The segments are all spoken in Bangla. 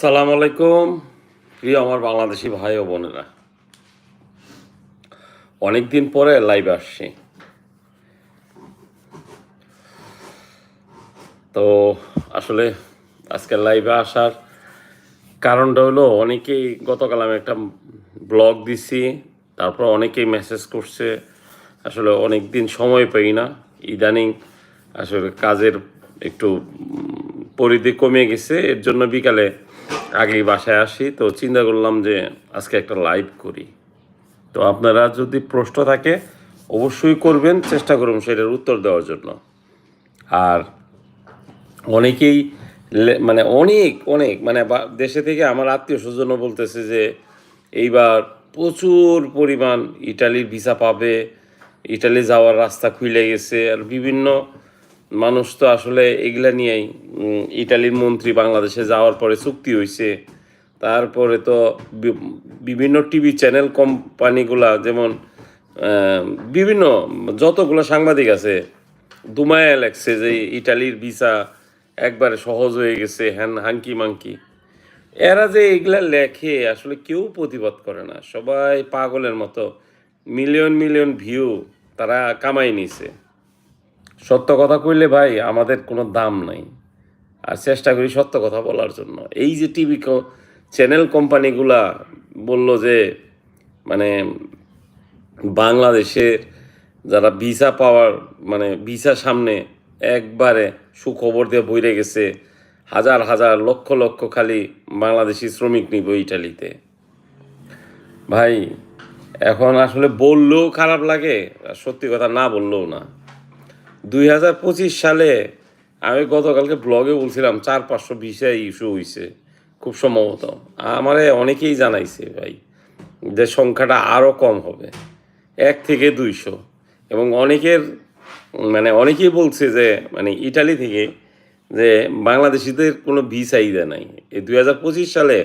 সালাম আলাইকুম। প্রিয় আমার বাংলাদেশি ভাই ও বোনেরা, অনেকদিন পরে লাইভ আসছি। তো আসলে আজকে লাইভে আসার কারণটা হলো, অনেকেই গতকাল আমি একটা ব্লগ দিছি, তারপর অনেকেই মেসেজ করছে, আসলে অনেক দিন সময় পাই না। ইদানিং আসলে কাজের একটু পরিধি কমে গেছে, এর জন্য বিকালে আগেই বাসায় আসি, তো চিন্তা করলাম যে আজকে একটা লাইভ করি। তো আপনারা যদি প্রশ্ন থাকে, অবশ্যই করবেন, চেষ্টা করুন সেটার উত্তর দেওয়ার জন্য। আর অনেকেই মানে অনেক অনেক মানে দেশে থেকে আমার আত্মীয় স্বজনও বলতেছে যে, এইবার প্রচুর পরিমাণ ইটালির ভিসা পাবে, ইটালি যাওয়ার রাস্তা খুলে গেছে, আর বিভিন্ন মানুষ তো আসলে এগুলা নিয়েই ইটালির মন্ত্রী বাংলাদেশে যাওয়ার পরে চুক্তি হয়েছে তারপরে তো বিভিন্ন টিভি চ্যানেল কোম্পানিগুলা যেমন বিভিন্ন যতগুলো সাংবাদিক আছে, দুমায়া লেখছে যে ইটালির ভিসা একবারে সহজ হয়ে গেছে, হ্যান হাঙ্কি মাঙ্কি এরা যে এগুলা লেখে আসলে কেউ প্রতিবাদ করে না। সবাই পাগলের মতো, মিলিয়ন মিলিয়ন ভিউ তারা কামাই নিছে। সত্য কথা কইলে ভাই আমাদের কোনো দাম নাই। আর চেষ্টা করি সত্য কথা বলার জন্য। এই যে টিভি চ্যানেল কোম্পানিগুলা বলল যে মানে বাংলাদেশের যারা ভিসা পাওয়ার মানে ভিসা সামনে একবারে সুখবর দিয়ে বইরে গেছে, হাজার হাজার লক্ষ লক্ষ খালি বাংলাদেশি শ্রমিক নিব ইটালিতে। ভাই, এখন আসলে বললেও খারাপ লাগে, আর সত্যি কথা না বললেও না। দুই হাজার পঁচিশ সালে আমি গতকালকে ব্লগে বলছিলাম, চার পাঁচশো ভিসা ইস্যু হয়েছে খুব সম্ভবত। আমারে অনেকেই জানাইছে, ভাই, যে সংখ্যাটা আরও কম হবে, এক থেকে দুইশো। এবং অনেকের মানে অনেকেই বলছে যে মানে ইটালি থেকে যে বাংলাদেশিদের কোনো ভিসাই দেয় নাই। এই দুই হাজার পঁচিশ সালে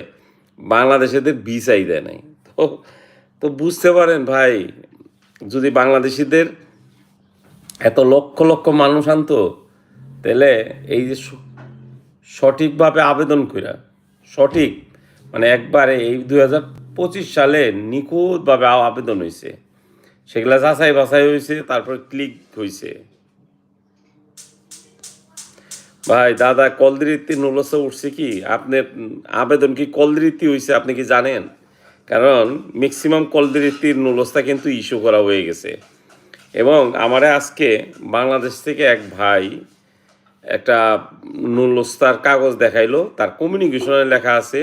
বাংলাদেশিদের ভিসাই দেয় নাই। তো তো বুঝতে পারেন ভাই, যদি বাংলাদেশিদের এত লক্ষ লক্ষ মানুষ আনতো তাহলে এই যে সঠিকভাবে আবেদন কইরা সঠিক মানে একবারে এই দুই হাজার পঁচিশ সালে নিখুঁতভাবে আবেদন হয়েছে সেগুলা যাচাই বাছাই হয়েছে তারপর ক্লিক হয়েছে ভাই দাদা কলদিরিত্তি নুলসে উঠছে কি? আপনার উম, আবেদন কি কলদিরিত্তি হয়েছে আপনি কি জানেন? কারণ ম্যাক্সিমাম কলদিরিত্তির নুলসটা কিন্তু ইস্যু করা হয়ে গেছে। এবং আমারে আজকে বাংলাদেশ থেকে এক ভাই একটা নুলস্তার কাগজ দেখাইলো। তার কমিউনিকেশনে লেখা আছে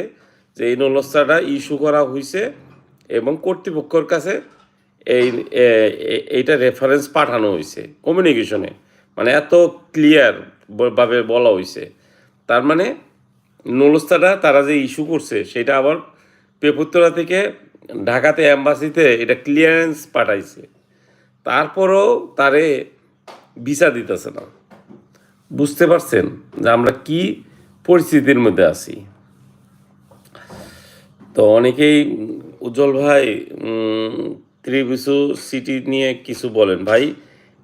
যে এই নুলস্তাটা ইস্যু করা হয়েছে এবং কর্তৃপক্ষের কাছে এই এইটা রেফারেন্স পাঠানো হয়েছে কমিউনিকেশনে মানে এত ক্লিয়ার ভাবে বলা হয়েছে তার মানে নুলস্তাটা তারা যে ইস্যু করছে সেটা আবার পেপুত্তরা থেকে ঢাকাতে অ্যাম্বাসিতে এটা ক্লিয়ারেন্স পাঠাইছে। তারপরও তারে ভিসা দিতেছে না। বুঝতে পারছেন যে আমরা কি পরিস্থিতির মধ্যে আছি? তো অনেকেই, উজ্জ্বল ভাই ত্রিবিশু সিটি নিয়ে কিছু বলেন। ভাই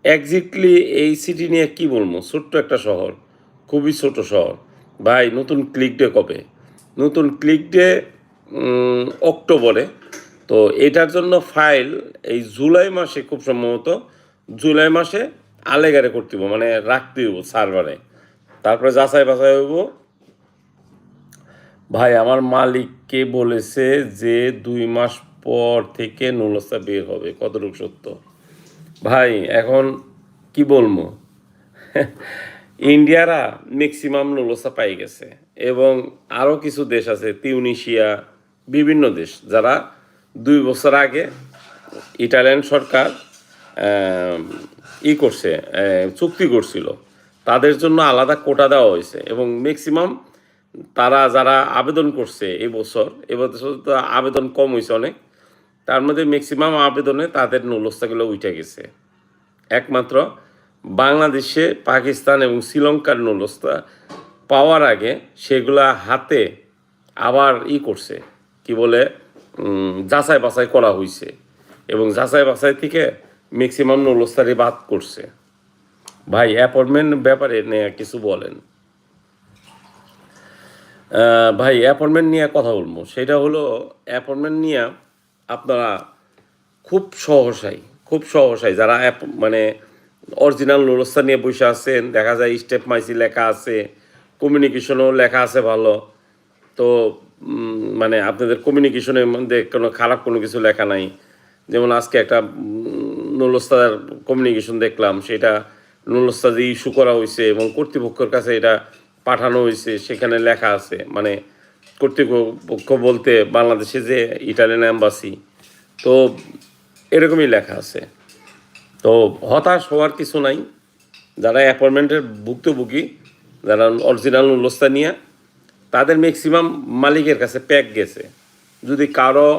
একজ্যাক্টলি এই সিটি নিয়ে কি বলব? ছোট্ট একটা শহর, খুবই ছোট শহর। ভাই, নতুন ক্লিক ডে কবে? নতুন ক্লিক ডে অক্টোবরে। তো এটার জন্য ফাইল এই জুলাই মাসে খুব সম্ভবত জুলাই মাসে আলেগারে করতে মানে রাখতে হইব সার্ভারে তারপরে যাচাই বাছাই হইব। ভাই, আমার মালিককে বলেছে যে দুই মাস পর থেকে নুলস্তা বের হবে, কতটুকু সত্য? ভাই, এখন কি বলব? ইন্ডিয়ারা ম্যাক্সিমাম নুলস্তা পাই গেছে এবং আরও কিছু দেশ আছে, তিউনিশিয়া, বিভিন্ন দেশ, যারা দুই বছর আগে ইটালিয়ান সরকার ই করছে চুক্তি করছিল। তাদের জন্য আলাদা কোটা দেওয়া হয়েছে এবং ম্যাক্সিমাম তারা যারা আবেদন করছে এই বছর এবছর তো আবেদন কম হয়েছে অনেক, তার মধ্যে ম্যাক্সিমাম আবেদনে তাদের নুলস্তাগুলো উঠে গেছে। একমাত্র বাংলাদেশে পাকিস্তান এবং শ্রীলঙ্কার নুলস্তা পাওয়ার আগে সেগুলা হাতে আবার ই করছে, কি বলে? যাচাই বাছাই করা হয়েছে এবং যাচাই বাছাই থেকে ম্যাক্সিমাম নুলস্তারি বাদ করছে। ভাই অ্যাপয়েন্টমেন্ট ব্যাপারে কিছু বলেন। ভাই অ্যাপয়েন্টমেন্ট নিয়ে কথা বলব। সেটা হলো অ্যাপয়েন্টমেন্ট নিয়ে আপনারা খুব সহসাই খুব সহসাই যারা অ্যাপ মানে অরিজিনাল নুরস্তা নিয়ে বসে আছেন, দেখা যায় স্টেপ মাইসি লেখা আছে কমিউনিকেশনও লেখা আছে ভালো। তো মানে আপনাদের কমিউনিকেশনের মধ্যে কোনো খারাপ কোনো কিছু লেখা নাই। যেমন আজকে একটা নুরস্তার কমিউনিকেশন দেখলাম, সেটা নুরস্তা যে ইস্যু করা হয়েছে এবং কর্তৃপক্ষের কাছে এটা পাঠানো হয়েছে সেখানে লেখা আছে। মানে কর্তৃপক্ষ বলতে বাংলাদেশে যে ইটালিয়ান অ্যাম্বাসি তো এরকমই লেখা আছে। তো হতাশ হওয়ার কিছু নাই। যারা অ্যাপয়েন্টমেন্টের ভুক্তভোগী, যারা অরিজিনাল উল্লস্তা নিয়ে তাদের ম্যাক্সিমাম মালিকের কাছে প্যাক গেছে। যদি কারও,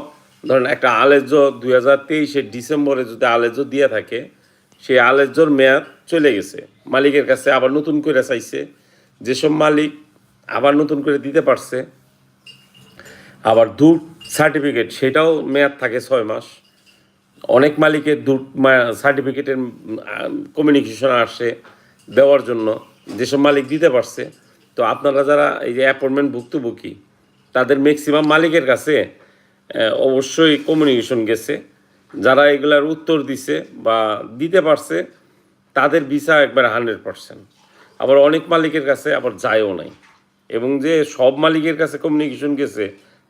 ধরেন একটা আলেজ্য দুই হাজার তেইশে ডিসেম্বরে যদি আলেজ্য দিয়ে থাকে, সেই আলেজ্যর মেয়াদ চলে গেছে। মালিকের কাছে আবার নতুন করে চাইছে। যেসব মালিক আবার নতুন করে দিতে পারছে, আবার দূর সার্টিফিকেট সেটাও মেয়াদ থাকে ছয় মাস। অনেক মালিকের দূর সার্টিফিকেটের কমিউনিকেশন আসে দেওয়ার জন্য। যেসব মালিক দিতে পারছে তো আপনারা যারা এই যে অ্যাপয়েন্টমেন্ট ভুক্তভোগী, তাদের ম্যাক্সিমাম মালিকের কাছে অবশ্যই কমিউনিকেশন গেছে। যারা এগুলার উত্তর দিছে বা দিতে পারছে, তাদের ভিসা একবার হান্ড্রেড পারসেন্ট আবার অনেক মালিকের কাছে আবার যায়ও নাই। এবং যে সব মালিকের কাছে কমিউনিকেশন গেছে,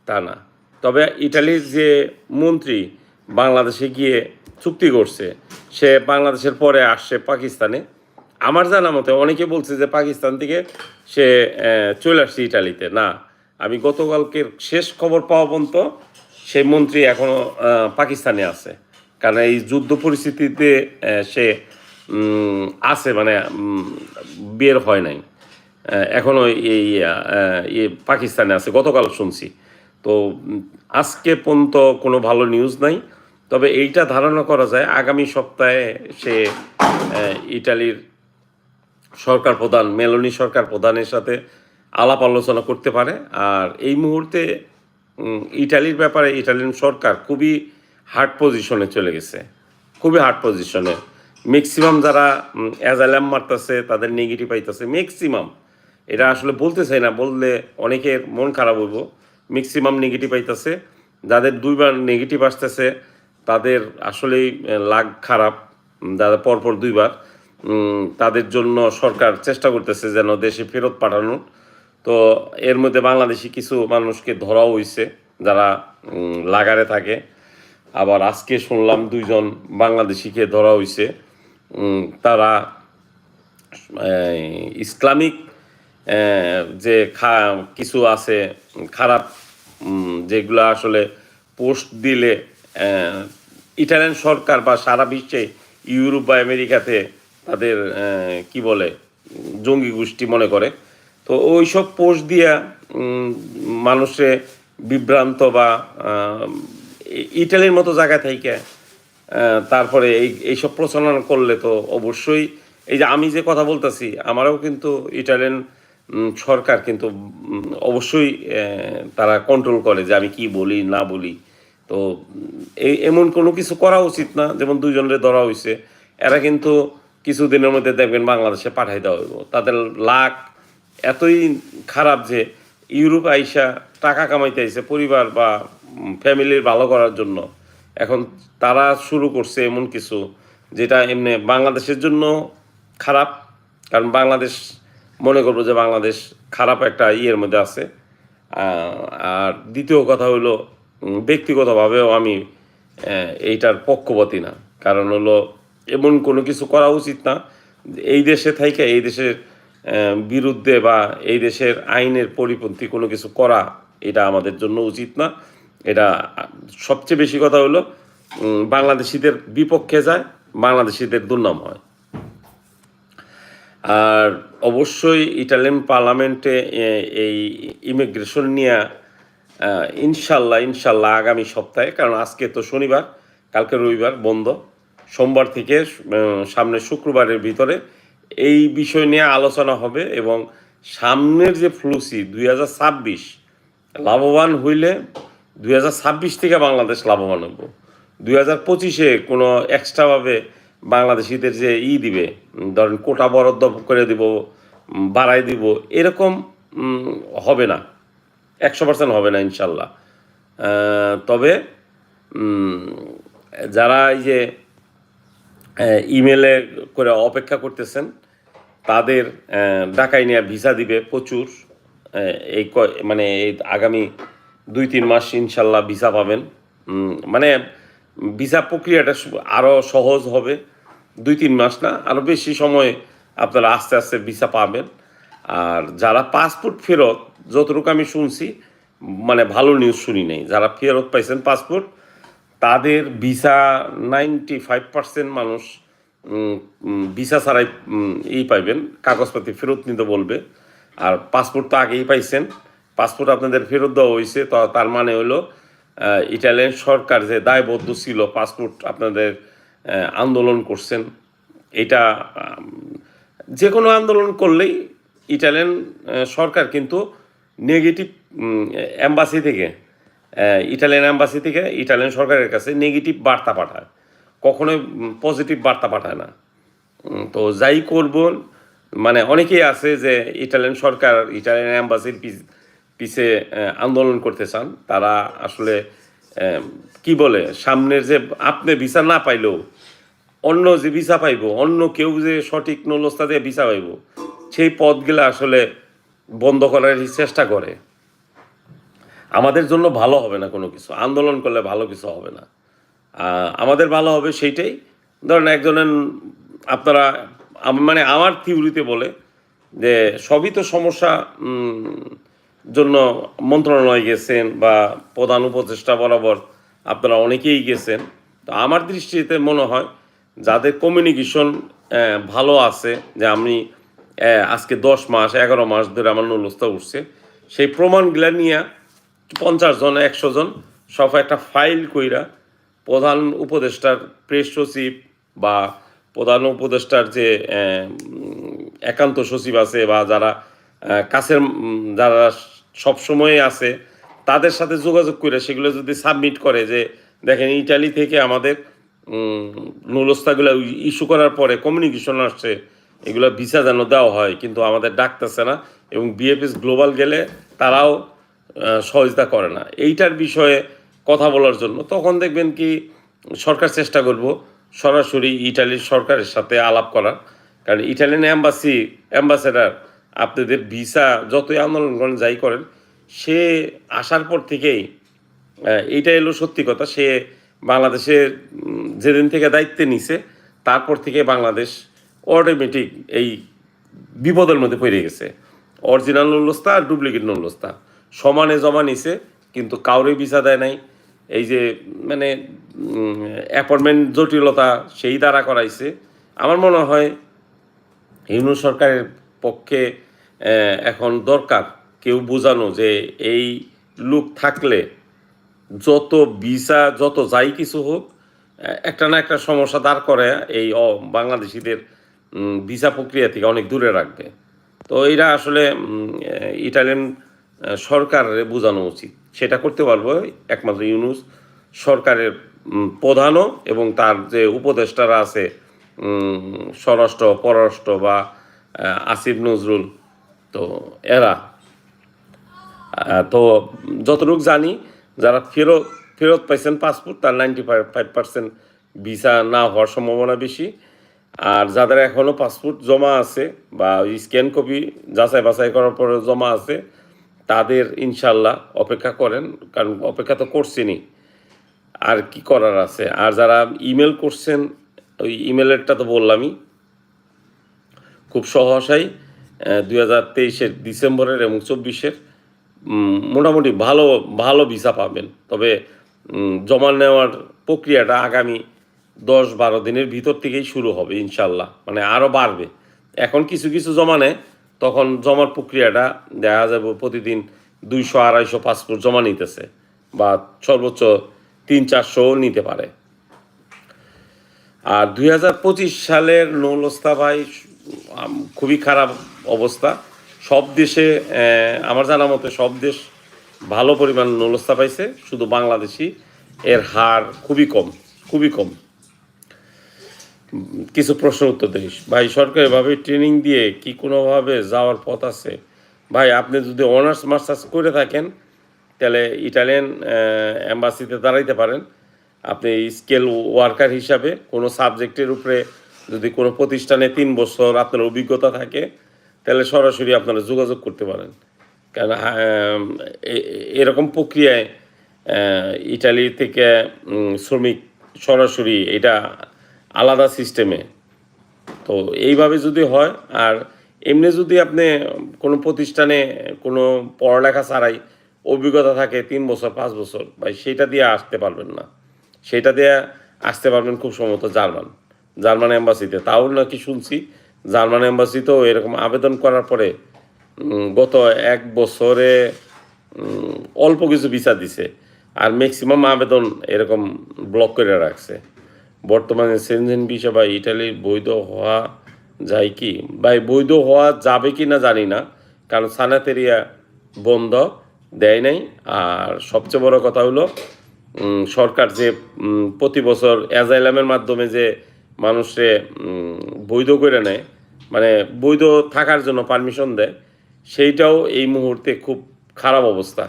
তা না। তবে ইটালির যে মন্ত্রী বাংলাদেশে গিয়ে চুক্তি করছে, সে বাংলাদেশের পরে আসছে পাকিস্তানে। আমার জানা মতে অনেকে বলছে যে পাকিস্তান থেকে সে চলে আসছে ইটালিতে। না, আমি গতকালকের শেষ খবর পাওয়া পর্যন্ত সেই মন্ত্রী এখনও পাকিস্তানে আছে। কারণ এই যুদ্ধ পরিস্থিতিতে সে আছে মানে বের হয় নাই। এখনও এই পাকিস্তানে আছে, গতকাল শুনছি। তো আজকে পর্যন্ত কোনো ভালো নিউজ নাই। তবে এইটা ধারণা করা যায়, আগামী সপ্তাহে সে ইটালির সরকার প্রধান, মেলোনি সরকার প্রধানের সাথে আলাপ আলোচনা করতে পারে। আর এই মুহূর্তে ইটালির ব্যাপারে ইটালিয়ান সরকার খুবই হার্ড পজিশনে চলে গেছে। খুবই হার্ড পজিশনে ম্যাক্সিমাম যারা অ্যাজালাম মারতেছে, তাদের নেগেটিভ পাইতেছে ম্যাক্সিমাম এটা আসলে বলতে চাই না, বললে অনেকের মন খারাপ হইব। ম্যাক্সিমাম নেগেটিভ পাইতেছে। যাদের দুইবার নেগেটিভ আসতেছে, তাদের আসলেই লাগ খারাপ। যাদের পরপর দুইবার। তাদের জন্য সরকার চেষ্টা করতেছে যেন দেশে ফেরত পাঠানোর তো এর মধ্যে বাংলাদেশি কিছু মানুষকে ধরাও হয়েছে যারা লাগারে থাকে। আবার আজকে শুনলাম দুইজন বাংলাদেশিকে ধরা হয়েছে তারা ইসলামিক যে খা, কিছু আছে, খারাপ যেগুলো আসলে পোস্ট দিলে ইটালিয়ান সরকার বা সারা বিশ্বে, ইউরোপ বা আমেরিকাতে তাদের কি বলে, জঙ্গি গোষ্ঠী মনে করে। তো ওই সব পোস্ট দিয়া মানুষে বিভ্রান্ত বা ইটালির মতো জায়গা থেকে তারপরে এই, এইসব প্রচলন করলে তো অবশ্যই। এই যে আমি যে কথা বলতেছি, আমারও কিন্তু ইটালিয়ান সরকার কিন্তু অবশ্যই তারা কন্ট্রোল করে যে আমি কি বলি, না বলি। তো এই এমন কোনো কিছু করা উচিত না, যেমন দুজনের ধরা হয়েছে এরা কিন্তু কিছুদিনের মধ্যে দেখবেন বাংলাদেশে পাঠাই দেওয়া হইব। তাদের লাখ এতই খারাপ যে ইউরোপ আইসা টাকা কামাইতে আইসে পরিবার বা ফ্যামিলির ভালো করার জন্য। এখন তারা শুরু করছে এমন কিছু যেটা এমনি বাংলাদেশের জন্য খারাপ। কারণ বাংলাদেশ, মনে করব যে বাংলাদেশ খারাপ একটা ইয়ের মধ্যে আছে। আর দ্বিতীয় কথা হলো ব্যক্তিগতভাবেও আমি এইটার পক্ষপাতী না। কারণ হলো এমন কোনো কিছু করা উচিত না। এই দেশে থেকে এই দেশের বিরুদ্ধে বা এই দেশের আইনের পরিপন্থী কোনো কিছু করা এটা আমাদের জন্য উচিত না। এটা সবচেয়ে বেশি কথা হলো বাংলাদেশিদের বিপক্ষে যায়, বাংলাদেশিদের দুর্নাম হয়। আর অবশ্যই ইটালিয়ান পার্লামেন্টে এই ইমিগ্রেশন নিয়ে ইনশাল্লাহ ইনশাল্লাহ আগামী সপ্তাহে, কারণ আজকে তো শনিবার, কালকে রবিবার, বন্ধ। সোমবার থেকে সামনে শুক্রবারের ভিতরে এই বিষয় নিয়ে আলোচনা হবে এবং সামনের যে ফ্লুসি দুই হাজার ছাব্বিশ লাভবান হইলে দুই হাজার ছাব্বিশ থেকে বাংলাদেশ লাভবান হইব দুই হাজার পঁচিশে কোনো এক্সট্রাভাবে বাংলাদেশিদের যে ই দিবে ধরেন কোটা বরাদ্দ করে দিব বাড়াই দিব, এরকম হবে না। একশো পার্সেন্ট হবে না ইনশাল্লাহ। তবে যারা এই যে ইমেলে করে অপেক্ষা করতেছেন। তাদের ঢাকায় নিয়ে ভিসা দিবে প্রচুর। এই মানে এই আগামী দুই তিন মাস ইনশাল্লাহ ভিসা পাবেন। মানে ভিসা প্রক্রিয়াটা আরও সহজ হবে। দুই তিন মাস না আরও বেশি সময় আপনারা আস্তে আস্তে ভিসা পাবেন। আর যারা পাসপোর্ট ফেরত, যতটুকু আমি শুনছি মানে ভালো নিউজ শুনি নাই। যারা ফেরত পাইছেন পাসপোর্ট তাদের ভিসা নাইনটি ফাইভ পার্সেন্ট মানুষ ভিসা ছাড়াই ই পাইবেন, কাগজপাতি ফেরত নিতে বলবে। আর পাসপোর্ট তো আগেই পাইছেন। পাসপোর্ট আপনাদের ফেরত দেওয়া হয়েছে, তো তার মানে হলো ইটালিয়ান সরকার যে দায়বদ্ধ ছিল, পাসপোর্ট আপনাদের আন্দোলন করছেন। এটা যে কোনো আন্দোলন করলেই ইটালিয়ান সরকার কিন্তু নেগেটিভ অ্যাম্বাসি থেকে ইটালিয়ান অ্যাম্বাসি থেকে ইটালিয়ান সরকারের কাছে নেগেটিভ বার্তা পাঠায়। কখনোই পজিটিভ বার্তা পাঠায় না। তো যাই করব মানে অনেকেই আছে যে ইটালিয়ান সরকার ইটালিয়ান অ্যাম্বাসির পিছে আন্দোলন করতে চান। তারা আসলে কি বলে, সামনের যে আপনি ভিসা না পাইলেও, অন্য যে ভিসা পাইব, অন্য কেউ যে সঠিক নলস্তা দিয়ে ভিসা পাইব, সেই পথগুলো আসলে বন্ধ করার চেষ্টা করে। আমাদের জন্য ভালো হবে না কোনো কিছু। আন্দোলন করলে ভালো কিছু হবে না। আমাদের ভালো হবে সেইটাই। ধরেন একজনের, আপনারা মানে আমার থিওরিতে বলে যে সবই তো সমস্যা জন্য মন্ত্রণালয় গেছেন বা প্রধান উপদেষ্টা বরাবর আপনারা অনেকেই গেছেন। তো আমার দৃষ্টিতে মনে হয় যাদের কমিউনিকেশন ভালো আছে, যে আমি আজকে দশ মাস, এগারো মাস ধরে আমার নলস্তা উঠছে, সেই প্রমাণগুলা নিয়ে পঞ্চাশ জন, একশো জন, সব একটা ফাইল কইরা প্রধান উপদেষ্টার প্রেস সচিব বা প্রধান উপদেষ্টার যে একান্ত সচিব আছে বা যারা কাছের যারা সবসময় আছে, তাদের সাথে যোগাযোগ করে সেগুলো যদি সাবমিট করে যে, দেখেন ইটালি থেকে আমাদের নুলস্তাগুলো ইস্যু করার পরে কমিউনিকেশন আসছে, এগুলো ভিসা যেন দেওয়া হয়, কিন্তু আমাদের ডাকতেছে না এবং বিএফএস গ্লোবাল গেলে তারাও সহযোগিতা করে না। এইটার বিষয়ে কথা বলার জন্য তখন দেখবেন কি, সরকার চেষ্টা করব সরাসরি ইটালির সরকারের সাথে আলাপ করার। কারণ ইটালিয়ান অ্যাম্বাসি অ্যাম্বাসেডার, আপনাদের ভিসা যতই আন্দোলন করেন, যাই করেন, সে আসার পর থেকেই এইটা এলো সত্যি কথা, সে বাংলাদেশের যেদিন থেকে দায়িত্বে নিছে, তারপর থেকে বাংলাদেশ অটোমেটিক এই বিপদের মধ্যে পড়ে গেছে। অরিজিনাল নলস্তা আর ডুপ্লিকেট নলস্তা সমানে জমা নিছে, কিন্তু কাউরে ভিসা দেয় নাই। এই যে মানে অ্যাপয়েন্টমেন্ট জটিলতা সেই দ্বারা করাইছে। আমার মনে হয় ইউনু সরকারের পক্ষে এখন দরকার কেউ বোঝানো যে এই লোক থাকলে যত ভিসা, যত যাই কিছু হোক একটা না একটা সমস্যা দাঁড় করে এই বাংলাদেশিদের ভিসা প্রক্রিয়া থেকে অনেক দূরে রাখবে। তো এরা আসলে ইটালিয়ান সরকারের বোঝানো উচিত। সেটা করতে পারব একমাত্র ইউনুস সরকারের প্রধানও এবং তার যে উপদেষ্টারা আছে স্বরাষ্ট্র, পররাষ্ট্র বা আসিফ নজরুল, তো এরা তো যতটুকু জানি যারা ফেরত ফেরত পাইছেন পাসপোর্ট, তার নাইনটি ফাইভ পার্সেন্ট ভিসা না হওয়ার সম্ভাবনা বেশি। আর যাদের এখনও পাসপোর্ট জমা আছে বা স্ক্যান কপি যাচাই বাছাই করার পরে জমা আছে তাদের ইনশাল্লাহ অপেক্ষা করেন, কারণ অপেক্ষা তো করছেনই। আর কি করার আছে? আর যারা ইমেল করছেন, ওই ইমেলেরটা তো বললামই। খুব সহসাই দুই হাজার তেইশের ডিসেম্বরের এবং চব্বিশের মোটামুটি ভালো ভালো ভিসা পাবেন। তবে জমা নেওয়ার প্রক্রিয়াটা আগামী দশ বারো দিনের ভিতর থেকেই শুরু হবে ইনশাল্লাহ। মানে আরও বাড়বে। এখন কিছু কিছু জমা নেয় তখন জমার প্রক্রিয়াটা দেখা যাবে প্রতিদিন দুইশো, আড়াইশো পাসপোর্ট জমা নিতেছে বা সর্বোচ্চ তিন চারশোও নিতে পারে। আর দুই হাজার পঁচিশ সালের নৌলস্তা ভাই খুবই খারাপ অবস্থা। সব দেশে আমার জানা মতে সব দেশ ভালো পরিমাণ নৌলস্তা পাইছে, শুধু বাংলাদেশি এর হার খুবই কম খুবই কম। কিছু প্রশ্ন উত্তর দিস। ভাই সরকারিভাবে ট্রেনিং দিয়ে কি কোনোভাবে যাওয়ার পথ আছে? ভাই, আপনি যদি অনার্স মাস্টার্স করে থাকেন, তাহলে ইটালিয়ান অ্যাম্বাসিতে দাঁড়াইতে পারেন। আপনি স্কেল ওয়ার্কার হিসাবে কোনো সাবজেক্টের উপরে যদি কোনো প্রতিষ্ঠানে তিন বছর আপনার অভিজ্ঞতা থাকে, তাহলে সরাসরি আপনারা যোগাযোগ করতে পারেন। কারণ এরকম প্রক্রিয়ায় ইটালি থেকে শ্রমিক সরাসরি এটা আলাদা সিস্টেমে তো এইভাবে যদি হয়, আর এমনি যদি আপনি কোনো প্রতিষ্ঠানে কোনো পড়ালেখা ছাড়াই অভিজ্ঞতা থাকে তিন বছর, পাঁচ বছর, ভাই সেটা দিয়ে আসতে পারবেন না। সেটা দিয়ে আসতে পারবেন খুব সম্ভবত জার্মান। জার্মান এম্বাসিতে। তাও নাকি শুনছি, জার্মান এম্বাসিতেও এরকম আবেদন করার পরে গত এক বছরে অল্প কিছু ভিসা দিছে। আর ম্যাক্সিমাম আবেদন এরকম ব্লক করে রাখছে। বর্তমানে সেনজেন ভিসা বা ইটালির বৈধ হওয়া যায় কি? বা বৈধ হওয়া যাবে কি না জানি না, কারণ সানাতেরিয়া বন্ধ, দেয় নাই। আর সবচেয়ে বড় কথা হলো সরকার যে প্রতি বছর অ্যাজাইলামের মাধ্যমে যে মানুষে বৈধ করে নেয় মানে বৈধ থাকার জন্য পারমিশন দেয়, সেইটাও এই মুহূর্তে খুব খারাপ অবস্থা।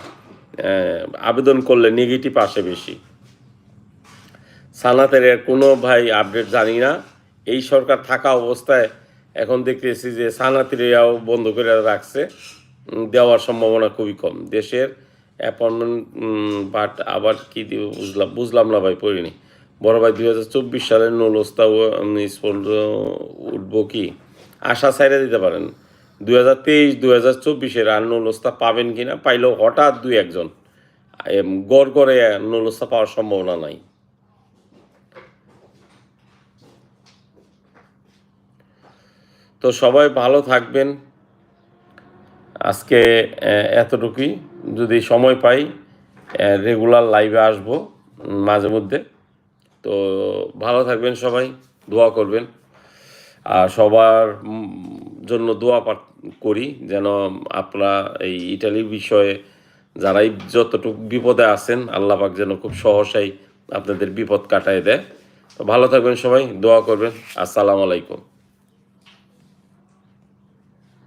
আবেদন করলে নেগেটিভ আসে বেশি। সানাতের কোনো ভাই আপডেট জানি না। এই সরকার থাকা অবস্থায় এখন দেখতেছি যে সানাতেরিয়াও বন্ধ করে রাখছে। দেওয়ার সম্ভাবনা খুবই কম। দেশের অ্যাপয়েন্টমেন্ট বাট আবার কি বুঝলাম বুঝলাম না ভাই, পড়িনি। বড় ভাই দুই হাজার চব্বিশ সালের নলস্তা উঠবো কি? আশা সাইডে দিতে পারেন। দুই হাজার তেইশ, দুই হাজার চব্বিশের আর নলস্তা পাবেন কি না পাইলেও হঠাৎ দুই একজন। গড় গড়ে নলস্তা পাওয়ার সম্ভাবনা নাই। তো সবাই ভালো থাকবেন। আজকে এতটুকুই। যদি সময় পাই রেগুলার লাইভে আসব মাঝে মধ্যে। তো ভালো থাকবেন সবাই, দোয়া করবেন। আর সবার জন্য দোয়া পাঠ- করি যেন আপনারা এই ইটালির বিষয়ে যারাই যতটুকু বিপদে আছেন আল্লাহ পাক যেন খুব সহসাই আপনাদের বিপদ কাটায় দেয়। তো ভালো থাকবেন সবাই, দোয়া করবেন। আসসালামু আলাইকুম।